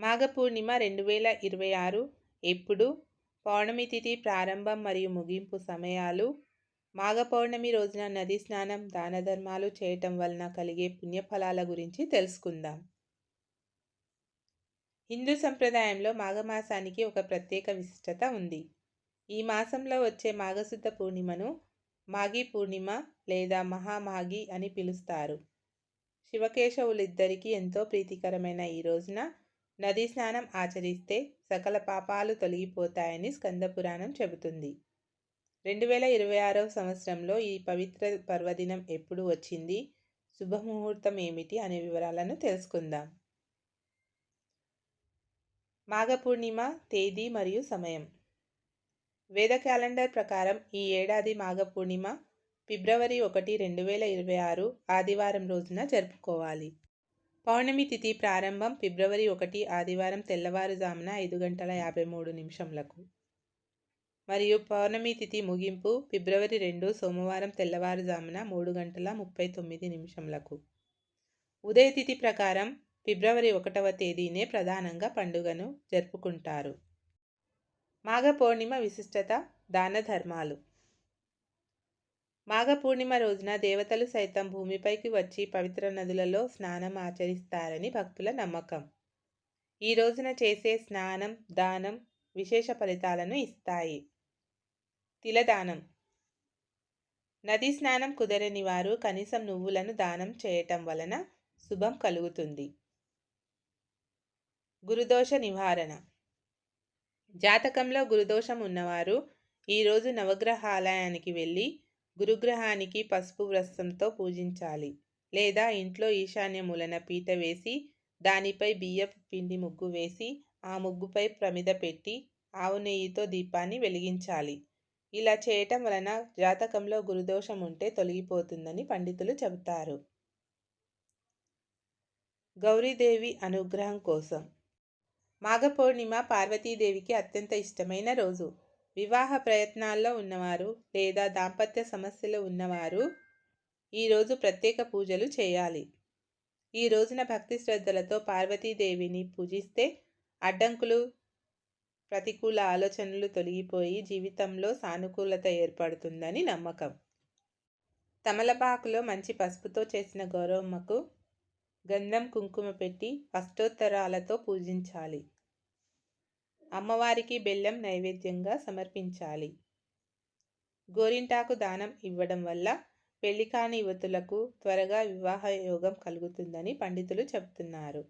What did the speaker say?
మాఘ పూర్ణిమ రెండు వేల ఇరవై ఆరు ఎప్పుడు? పౌర్ణమి తిథి ప్రారంభం మరియు ముగింపు సమయాలు? మాఘ పౌర్ణమి రోజున నది స్నానం దాన ధర్మాలు చేయటం వలన కలిగే పుణ్యఫలాల గురించి తెలుసుకుందాం. హిందూ సంప్రదాయంలో మాఘమాసానికి ఒక ప్రత్యేక విశిష్టత ఉంది. ఈ మాసంలో వచ్చే మాఘశుద్ధ పూర్ణిమను మాఘీ పూర్ణిమ లేదా మహామాఘి అని పిలుస్తారు. శివకేశవులిద్దరికీ ఎంతో ప్రీతికరమైన ఈ రోజున నదీ స్నానం ఆచరిస్తే సకల పాపాలు తొలగిపోతాయని స్కందపురాణం చెబుతుంది. రెండు వేల ఇరవై ఆరవ సంవత్సరంలో ఈ పవిత్ర పర్వదినం ఎప్పుడు వచ్చింది? శుభముహూర్తం ఏమిటి అనే వివరాలను తెలుసుకుందాం. మాఘపూర్ణిమ తేదీ మరియు సమయం. వేద క్యాలెండర్ ప్రకారం ఈ ఏడాది మాఘపూర్ణిమ ఫిబ్రవరి ఒకటి రెండు వేల ఇరవై ఆరు ఆదివారం రోజున జరుపుకోవాలి. పౌర్ణమి తిథి ప్రారంభం ఫిబ్రవరి ఒకటి ఆదివారం తెల్లవారుజామున ఐదు గంటల యాభై మూడు నిమిషంలకు మరియు పౌర్ణమి తిథి ముగింపు ఫిబ్రవరి రెండు సోమవారం తెల్లవారుజామున మూడు గంటల ముప్పై తొమ్మిది నిమిషంలకు ఉదయ తిథి ప్రకారం ఫిబ్రవరి ఒకటవ తేదీనే ప్రధానంగా పండుగను జరుపుకుంటారు. మాఘ పౌర్ణిమ విశిష్టత దాన ధర్మాలు. మాఘ పూర్ణిమ రోజున దేవతలు సైతం భూమిపైకి వచ్చి పవిత్ర నదులలో స్నానం ఆచరిస్తారని భక్తుల నమ్మకం. ఈ రోజున చేసే స్నానం దానం విశేష ఫలితాలను ఇస్తాయి. తిలదానం. నదీ స్నానం కుదరని వారు కనీసం నువ్వులను దానం చేయటం వలన శుభం కలుగుతుంది. గురుదోష నివారణ. జాతకంలో గురుదోషం ఉన్నవారు ఈరోజు నవగ్రహాలయానికి వెళ్ళి గురుగ్రహానికి పసుపు వ్రస్తంతో పూజించాలి. లేదా ఇంట్లో ఈశాన్య మూలన పీట వేసి దానిపై బియ్యపు పిండి ముగ్గు వేసి ఆ ముగ్గుపై ప్రమిద పెట్టి ఆవు నెయ్యితో దీపాన్ని వెలిగించాలి. ఇలా చేయటం వలన జాతకంలో గురుదోషం ఉంటే తొలగిపోతుందని పండితులు చెబుతారు. గౌరీదేవి అనుగ్రహం కోసం. మాఘ పౌర్ణిమ పార్వతీదేవికి అత్యంత ఇష్టమైన రోజు. వివాహ ప్రయత్నాల్లో ఉన్నవారు లేదా దాంపత్య సమస్యలు ఉన్నవారు ఈరోజు ప్రత్యేక పూజలు చేయాలి. ఈ రోజున భక్తి శ్రద్ధలతో పార్వతీదేవిని పూజిస్తే అడ్డంకులు ప్రతికూల ఆలోచనలు తొలగిపోయి జీవితంలో సానుకూలత ఏర్పడుతుందని నమ్మకం. తమలపాకులో మంచి పసుపుతో చేసిన గౌరవమ్మకు గంధం కుంకుమ పెట్టి అష్టోత్తరాలతో పూజించాలి. అమ్మవారికి బెల్లం నైవేద్యంగా సమర్పించాలి. గోరింటాకు దానం ఇవ్వడం వల్ల పెళ్ళి కాని యువతులకు త్వరగా వివాహ యోగం కలుగుతుందని పండితులు చెబుతున్నారు.